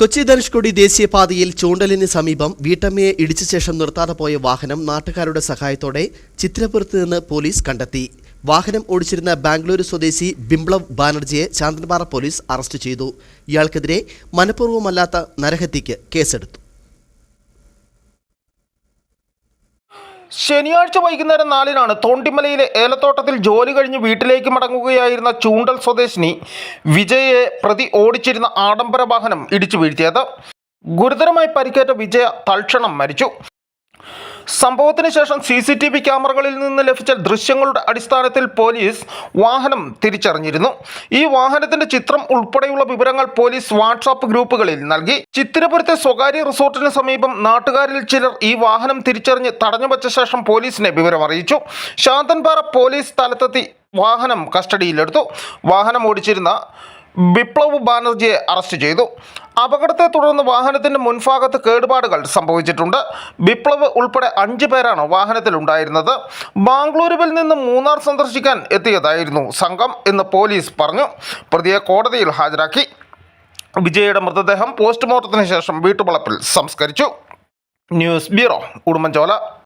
കൊച്ചി ധനുഷ്കോടി ദേശീയപാതയിൽ ചൂണ്ടലിന് സമീപം വീട്ടമ്മയെ ഇടിച്ച ശേഷം നിർത്താതെ പോയ വാഹനം നാട്ടുകാരുടെ സഹായത്തോടെ ചിത്രപുരത്ത് നിന്ന് പോലീസ് കണ്ടെത്തി. വാഹനം ഓടിച്ചിരുന്ന ബാംഗ്ലൂരു സ്വദേശി ബിംപ്ലവ് ബാനർജിയെ ചാന്തൻപാറ പോലീസ് അറസ്റ്റ് ചെയ്തു. ഇയാൾക്കെതിരെ മനഃപൂർവമല്ലാത്ത നരഹത്യയ്ക്ക് കേസെടുത്തു. ശനിയാഴ്ച വൈകുന്നേരം നാലിനാണ് തോണ്ടിമലയിലെ ഏലത്തോട്ടത്തിൽ ജോലി കഴിഞ്ഞ് വീട്ടിലേക്ക് മടങ്ങുകയായിരുന്ന ചൂണ്ടൽ സ്വദേശിനി വിജയയെ പ്രതി ഓടിച്ചിരുന്ന ആഡംബര വാഹനം ഇടിച്ചു വീഴ്ത്തിയത്. ഗുരുതരമായി പരിക്കേറ്റ വിജയ തൽക്ഷണം മരിച്ചു. സംഭവത്തിന് ശേഷം സി സി ടി വി ക്യാമറകളിൽ നിന്ന് ലഭിച്ച ദൃശ്യങ്ങളുടെ അടിസ്ഥാനത്തിൽ പോലീസ് വാഹനം തിരിച്ചറിഞ്ഞിരുന്നു. ഈ വാഹനത്തിന്റെ ചിത്രം ഉൾപ്പെടെയുള്ള വിവരങ്ങൾ പോലീസ് വാട്സാപ്പ് ഗ്രൂപ്പുകളിൽ നൽകി. ചിത്തിരപുരത്തെ സ്വകാര്യ റിസോർട്ടിന് സമീപം നാട്ടുകാരിൽ ചിലർ ഈ വാഹനം തിരിച്ചറിഞ്ഞ് തടഞ്ഞുവച്ച ശേഷം പോലീസിനെ വിവരം അറിയിച്ചു. ശാന്തൻപാറ പോലീസ് സ്ഥലത്തെത്തി വാഹനം കസ്റ്റഡിയിലെടുത്തു. വാഹനം ഓടിച്ചിരുന്ന ബിപ്ലവ് ബാനർജിയെ അറസ്റ്റ് ചെയ്തു. അപകടത്തെ തുടർന്ന് വാഹനത്തിന്റെ മുൻഭാഗത്ത് കേടുപാടുകൾ സംഭവിച്ചിട്ടുണ്ട്. ബിപ്ലവ് ഉൾപ്പെടെ അഞ്ച് പേരാണ് വാഹനത്തിലുണ്ടായിരുന്നത്. ബാംഗ്ലൂരുവിൽ നിന്ന് മൂന്നാർ സന്ദർശിക്കാൻ എത്തിയതായിരുന്നു സംഘം എന്ന് പോലീസ് പറഞ്ഞു. പ്രതിയെ കോടതിയിൽ ഹാജരാക്കി. വിജയയുടെ മൃതദേഹം പോസ്റ്റ്മോർട്ടത്തിന് ശേഷം വീട്ടുവളപ്പിൽ സംസ്കരിച്ചു. News bureau Udumbanchola.